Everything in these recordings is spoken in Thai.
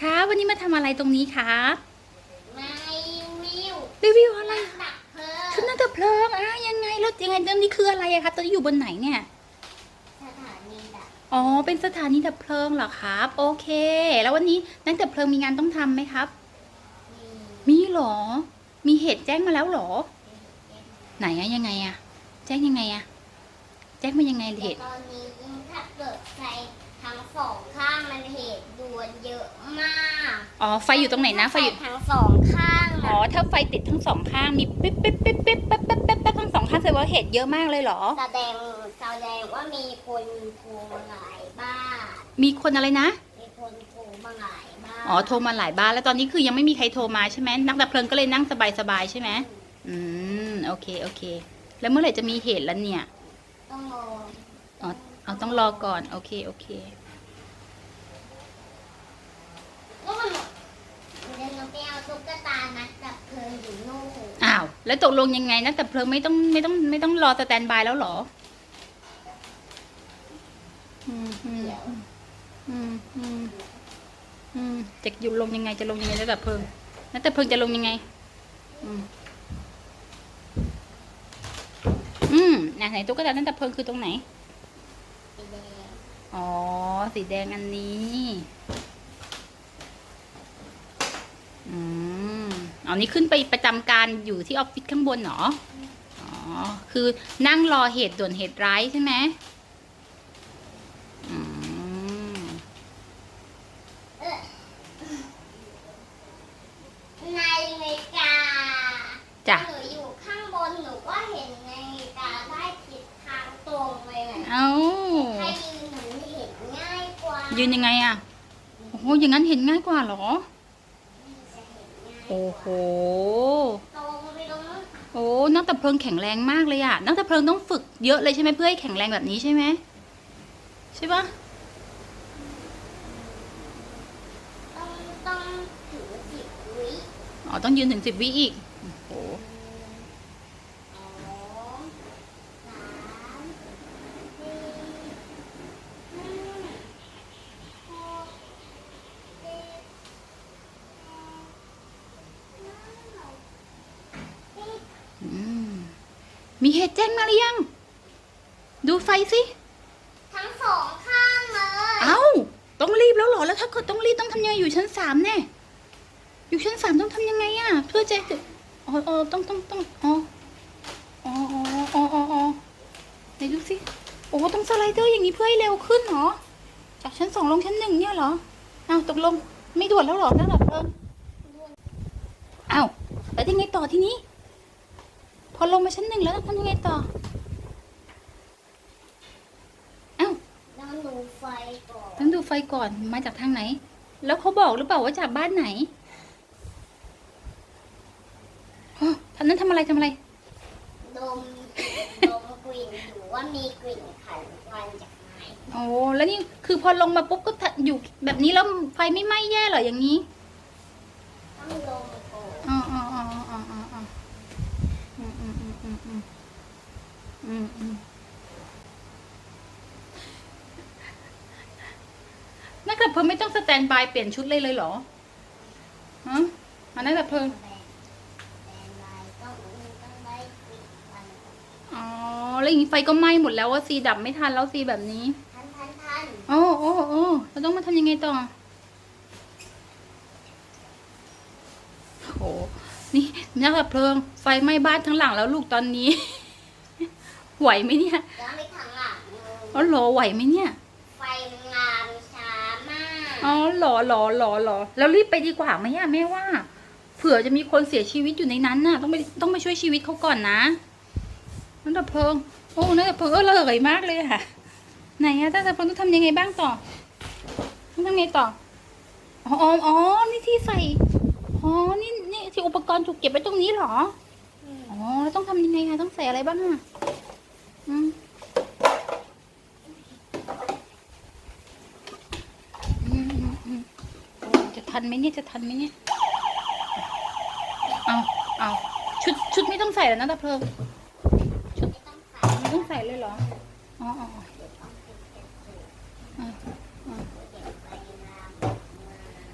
ครับวันนี้มาทำอะไรตรงนี้ครับไม่วิวรีวิวอะไรดับเพลิงชุดนักดับเพลิงอะยังไงรถยังไงตรงนี้คืออะไรอะครับตอนนี้อยู่บนไหนเนี่ยสถานีดับอ๋อเป็นสถานีดับเพลิงเหรอครับ โอเค แล้ววันนี้นักดับเพลิงมีงานต้องทำไหมครับ มีมีเหรอ มีเหตุแจ้งมาแล้วเหรอ ไหนอะยังไงอะแจ้งยังไงอะแจ้งมายังไงเหแต่ตุตอนนี้ถ้าเกิดใครทั้งสองข้างมันเหตุด่ วนเยอะมากอ๋อไฟอยู่ตรงไหนนะไฟอยู่ทั้งสองข้างอ๋อถ้าไฟติดทั้งสองข้างมีปิ๊บปิ๊บปิ๊บปิ๊บปิ๊บปิ๊บปิ๊บปิ๊บทั้งสองข้างแสดงว่าเหตุเยอะมากเลยเหรอ แสดงแสดงว่ามีคนโทรมาหลายบ้านมีคนอะไรนะ มีคนโทรมาหลายบ้านอ๋อโทรมาหลายบ้านแล้วตอนนี้คือยังไม่มีใครโทรมาใช่ไหมนักดับเพลิงก็เลยนั่งสบายๆใช่ไหมอืมโอเคโอเค แล้วเมื่อไหร่จะมีเหตุแล้วเนี่ยต้องรออ๋อเอาต้องรอก่อนโอเคโอเค ก็มันเดี๋ยวเราไปเอาตุ๊กตานักดับเพลิงอยู่นู่น อ้าว แล้วตกลงยังไงนักดับเพลิงไม่ต้องไม่ต้องไม่ต้องรอสแตนบายแล้วหรอ อืมอืมอืมอืมอืมจะหยุดลงยังไงจะลงยังไงนักดับเพลิงนักดับเพลิงจะลงยังไง อืมอืมไหนไหนตุ๊กตานักดับเพลิงคือตรงไหนสีแดงอ๋อ สีแดงอันนี้ อืม อ๋อนี่ขึ้นไปประจำการอยู่ที่ออฟฟิศข้างบนเหรอ อ๋อ คือนั่งรอเหตุด่วนเหตุร้ายใช่ไหมอืมเออในอเมริกาจ้ะหนูอยู่ข้างบนหนูก็เห็นในอเมริกาได้ทิศทางตรงเลยนะเอ้าถ้ายืนหนูเห็นง่ายกว่า ยืนยังไงอะโอ้โหอย่างนั้นเห็นง่ายกว่าเหรอจะเห็นง่าย โอ้โหตรงไปตรงนู้นโอ้นักดับเพลิงแข็งแรงมากเลยอะนักดับเพลิงต้องฝึกเยอะเลยใช่ไหมเพื่อให้แข็งแรงแบบนี้ใช่ไหมใช่ปะต้องต้องถือสิบวิอ๋อต้องยืนถึงสิบวิอีก โอ้โห สองสามสี่ห้าหกเจ็ดแปดเก้าสิบ อืม มีเหตุแจ้งมาหรือยัง ดูไฟสิทั้งสองข้างเลย เอ้า ต้องรีบแล้วเหรอ แล้วถ้าเกิดต้องรีบต้องทำยังไงอยู่ชั้นสามแน่อยู่ชั้นสามต้องทำยังไงอะเพื่อจะอ๋ออ๋อต้องต้องต้องอ๋ออ๋ออ๋ออ๋ออ๋ออ๋อไหนดูสิโอ้ต้องสไลเดอร์อย่างนี้เพื่อให้เร็วขึ้นเหรอ จากชั้นสองลงชั้นหนึ่งเนี่ยเหรออ้าวตกลงไม่ด่วนแล้วเหรอนั่นหรอเพลิงอ้าวแล้วยังไงต่อทีนี้ พอลงมาชั้นหนึ่งแล้วต้องทำยังไงต่ออ้าวแล้วหนูไฟก่อนต้องดูไฟก่อนมาจากทางไหน แล้วเขาบอกหรือเปล่าว่าจากบ้านไหนฮะท่านนั้นทำอะไรทำอะไร ดม ดมกลิ่นอยู่ว่ามีกลิ่นไขมันจากไหนโอ้แล้วนี่คือพอลงมาปุ๊บก็ทะอยู่แบบนี้แล้วไฟไม่ไหม้แย่เหรออย่างนี้ ต้องดมก่อน อ๋ออ๋ออ๋ออ๋ออ๋ออ๋ออืมอืมอืมอืมอืม อืมอืมนักดับเพลิงไม่ต้องสแตนบายเปลี่ยนชุดเลยเลยเหรอฮะอันนั้นดับเพลิงแบนแบนไลน์ต้องต้องได้กลิ่นมันอ๋อแล้วอย่างนี้ไฟก็ไหม้หมดแล้วว่าซีดับไม่ทันแล้วซีแบบนี้ทันทันทันโอ้โอ้โอ้เราต้องมาทำยังไงต่อโหนี่นักดับเพลิง ไฟไหม้บ้านทั้งหลังแล้วลูกตอนนี้ ไหวไหมเนี่ยแล้วไม่ทางหลังเลยอ๋อหรอไหวไหมเนี่ยไฟมันงามช้ามากอ๋อหรอหรอหรอหรอแล้วรีบไปดีกว่าไหมอะแม่ว่า เผื่อจะมีคนเสียชีวิตอยู่ในนั้นน่ะ ต้องไปต้องไปช่วยชีวิตเขาก่อนนะนักดับเพลิงโอ้นักดับเพลิงเออระเหยมากเลยอะไหนอะถ้าดับเพลิงต้องทำยังไงบ้างต่อต้องทำไงต่ออ๋ออ๋ออ๋อนี่ที่ใส่อ๋อนี่นี่ที่อุปกรณ์ถูกเก็บไว้ตรงนี้เหรออ๋อแล้วต้องทำยังไงคะต้องใส่อะไรบ้างอะ จะทันไหมเนี่ย จะทันไหมเนี่ย เอาเอาชุดชุดไม่ต้องใส่แล้วนะตะเพลิงไม่ต้องใส่ไม่ต้องใส่เลยเหรอ อ๋ออ๋ออ๋อเดี๋ยวต้องเป็นกระจกอ่าเดี๋ยวไฟงามอ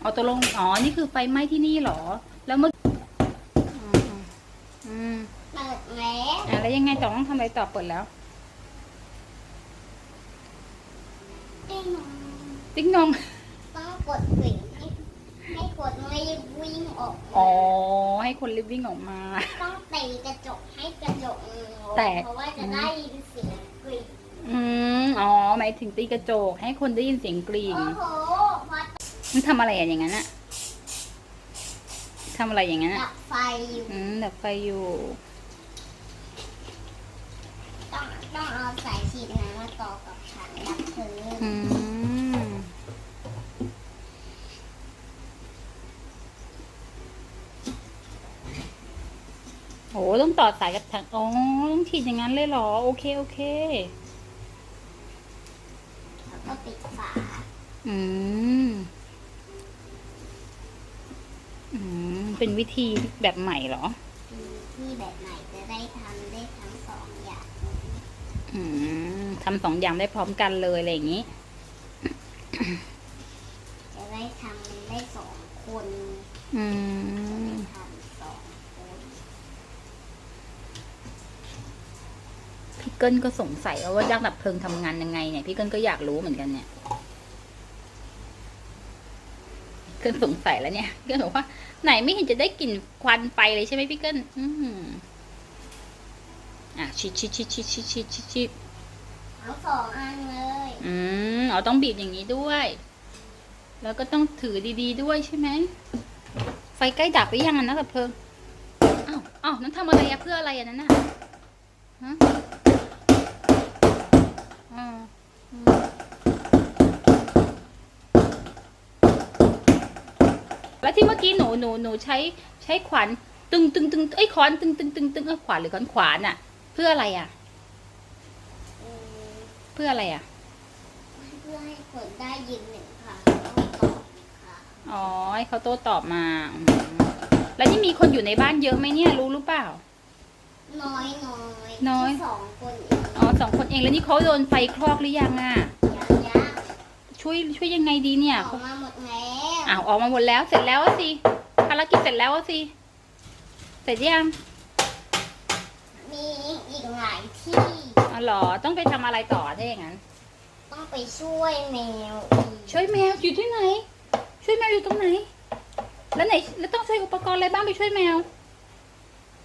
เอาตัวลง อ๋อ นี่คือไฟไหม้ที่นี่เหรอ แล้วเมื่ออืมอืมเปิดแล้วอะแล้วยังไงต่อต้องทำอะไรต่อเปิดแล้ว ติ้ง ติ๊งนอง ต้องกดกริ่งให้ให้กดไม่วิ่งออกมาอ๋อ ให้คนรีบวิ่งออกมา ต้องตีกระจกให้กระจกแตก เพราะว่าจะได้ยินเสียงกริ่งอืมอ๋อ หมายถึงตีกระจก ให้คนได้ยินเสียงกรีดโอ้โหพอมันทำอะไรอะอย่างนั้นอะทำอะไรอย่างนั้นอะดับไฟอยู่ อืมดับไฟอยู่ ต้องต้องเอาสายฉีดน้ำมาต่อกับถังดับเพลิง อืม โอ้ต้องต่อสายกับถังอ๋อต้องฉีดอย่างนั้นเลยเหรอ โอเค โอเค แล้วก็ปิดฝา อืม อืม เป็นวิธีแบบใหม่เหรอ ที่แบบไหนจะได้ทำได้ทั้งสองอย่าง อืมทำสองอย่างได้พร้อมกันเลยอะไรอย่างนี้ จะได้ทำได้สองคน อืม ทำสองคน พี่ เกิ้ลก็สงสัยว่ายักษ์ดับเพลิงทำงานยังไงเนี่ยพี่เกิ้ลก็อยากรู้เหมือนกันเนี่ยเกิ้ลสงสัยแล้วเนี่ยเกิ้ลบอกว่า ไหนไม่เห็นจะได้กลิ่นควันไฟเลยใช่ไหมพี่เกิ้ลอืมอะชิดชิดชิดชิดชิดชิดชิดชิดทั้งสองอันเลย อืมอ๋อต้องบีบอย่างนี้ด้วย แล้วก็ต้องถือดีๆด้วยใช่ไหมไฟใกล้ดับหรือยังอะนะดับเพลิงอ้าวอ้าวนั่นทำอะไรอะเพื่ออะไรอะนั่นน่ะฮะ อ่าอืมแล้วที่เมื่อกี้หนูหนูหนูใช้ใช้ขวานตึงตึงตึงเอ้ยขวานตึงตึงตึงตึงเอ้ยขวานหรือขวานขวานอะเพื่ออะไรอะอืมเพื่ออะไรอะเพื่อให้คนได้ยินหนึ่งครั้งต้องตอบหนึ่งครั้งอ๋อให้เขาโต้ตอบมาอืมแล้วนี่มีคนอยู่ในบ้านเยอะไหมเนี่ยรู้หรือเปล่า น้อยน้อย น้อยที่สองคนเองอ๋อสองคนเองแล้วนี่เขาโดนไฟคลอกหรือยังอะยักษ์ยักษ์ช่วยช่วยยังไงดีเนี่ย ออกมาหมดแล้วอ้าวออกมาหมดแล้วเสร็จแล้วอะสิภารกิจเสร็จแล้วอะสิเสร็จยังมีอีกหลายที่ อ๋อเหรอต้องไปทำอะไรต่อถ้าอย่างนั้น ต้องไปช่วยแมวอีกช่วยแมวอยู่ที่ไหน ช่วยแมวอยู่ตรงไหน แล้วไหนแล้วต้องใช้อุปกรณ์อะไรบ้างไปช่วยแมว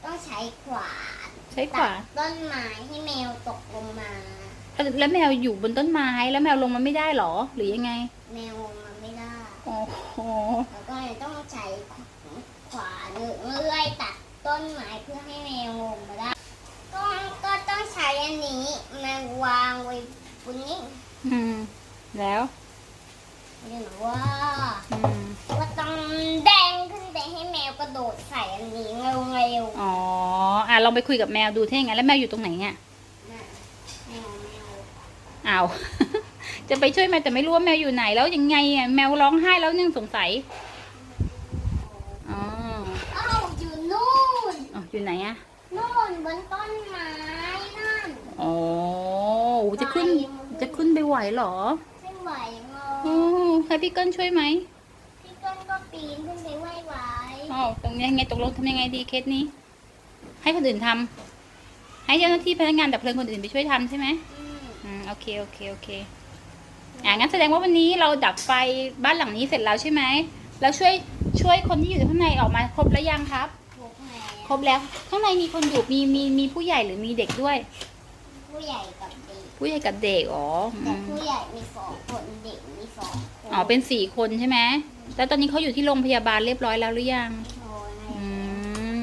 ต้องใช้ขวาน ใช้ขวานตัดต้นไม้ให้แมวตกลงมา แล้วแมวอยู่บนต้นไม้แล้วแมวลงมาไม่ได้เหรอ หรือยังไง แมวลงมาไม่ได้โอ้โหแล้วก็เลยต้องใช้ขวานหรือเลื่อยตัดต้นไม้เพื่อให้แมวลงมาได้ ก็ก็ต้องใช้อันนี้มาวางไว้บนนี้อืมแล้วเรียกว่าอืมว่า โดดใส่อันนี้เร็วอ๋ออะลองไปคุยกับแมวดูถ้าอย่างนั้นแล้วแมวอยู่ตรงไหนเนี่ยๆนะแมวแมวอ้าว จะไปช่วยแมวแต่ไม่รู้ว่าแมวอยู่ไหนแล้วยังไงอะแมวร้องไห้แล้วยังสงสัยอ๋ออ้าวอยู่นู่น อ๋ออยู่ไหนอะนู่นบนต้นไม้นั่นอ๋อจะขึ้นจะขึ้นไปไหวเหรอไม่ไหวงออ๋อให้พี่เกิ้ลช่วยไหมพี่ก้นก็ปีนขึ้นไปไหว้ไห วอ๋อตรงนี้ยังไงตกลงทำยังไงดีเคสนี้ ให้คนอื่นทำให้เจ้าหน้าที่พนักงานดับเพลิงคนอื่นไปช่วยทำใช่ไหมอืมอืมโอเคโอเคโอเคอ่างั้นแสดงว่าวันนี้เราดับไฟบ้านหลังนี้เสร็จแล้วใช่ไหมแล้วช่วยช่วยคนที่อยู่ข้างในออกมาครบแล้วยังครับ พวกแม่ครบแล้วข้างในมีคนอยู่มีมีมีผู้ใหญ่หรือมีเด็กด้วย ผู้ใหญ่กับเด็ก ผู้ใหญ่กับเด็กอ๋ออืแต่มผู้ใหญ่มีสองคนเด็กมีสองคนอ๋อเป็นสี่คนใช่ไหม แล้วตอนนี้เขาอยู่ที่โรงพยาบาลเรียบร้อยแล้วหรือยังโทรในอื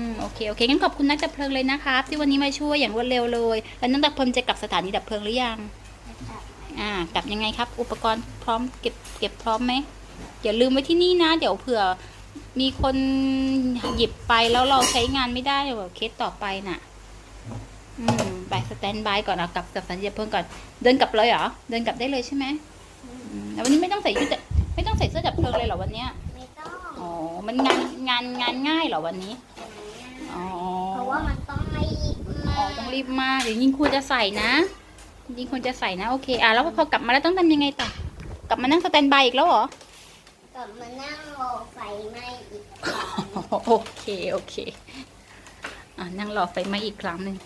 มโอเค โอเค งั้นขอบคุณนักดับเพลิงเลยนะครับ ที่วันนี้มาช่วยอย่างรวดเร็วเลย แล้วนักดับเพลิงจะกลับสถานีดับเพลิงหรือยัง อ่า กลับยังไงครับ อุปกรณ์พร้อมเก็บเก็บพร้อมไหมอย่าลืมไว้ที่นี่นะ เดี๋ยวเผื่อมีคนหยิบไปแล้วเราใช้งานไม่ได้แบบเคสต่อไปน่ะ อืมไปสแตนบายก่อนเอากลับกับสัญญาเพิ่งก่อน เดินกลับเลยเหรอ เดินกลับได้เลยใช่ไหมอืมแล้ววันนี้ไม่ต้องใส่ชุดดับ ไม่ต้องใส่เสื้อดับเพลิงเลยเหรอวันเนี้ยไม่ต้องอ๋อมันงานงานงานง่ายเหรอวันนี้อ๋อเพราะว่ามันต้องรีบอ๋มาอกต้องรีบมากเดี๋ยวยิงควรจะใส่นะยิงควรจะใส่นะโอเคอะแล้วพอกลับมาแล้วต้องทำยังไงต่อกลับมานั่งสแตนบายอีกแล้วเหรอกลับมานั่งรอไฟไหม้อีกครั้งโอเคโอเคอ่านั่งรอไฟไหม้อีกครั้งหนึ่ง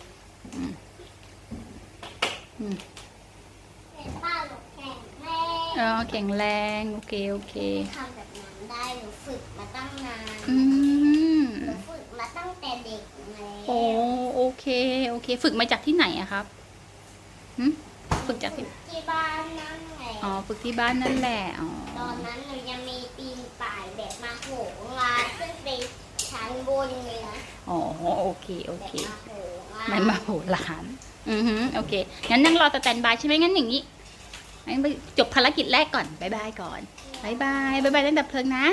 อืมอืม เป็นป้าหนูแข็งแรง อ๋อแข็งแรง โอเค โอเค ทำแบบนั้นได้หนูฝึกมาตั้งนานอืมหนูฝึกมาตั้งแต่เด็กแล้วโอ้โอเค โอเค ฝึกมาจากที่ไหนอะครับหึฝึกจากที่ ที่บ้านนั่นแหละอ๋อ ฝึกที่บ้านนั่นแหละ อ๋อ ตอนนั้นหนูยังมีปีนป่ายแบบมาโหงานขึ้นไปชั้นบนเลยนะอ๋อ โอเค โอแบบเค มาโหงานไม่มาโหหลาน อือฮึโอเค งั้นนั่งรอสแตนบายใช่ไหมงั้นอย่างนี้ งั้นไปจบภารกิจแรกก่อนบายบายก่อนบายบายบายบายตั้งแต่เพลิงนะ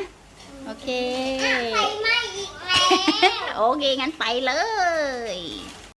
โอเคอะไฟไหม้อีกแล้ว โอเค งั้นไปเลย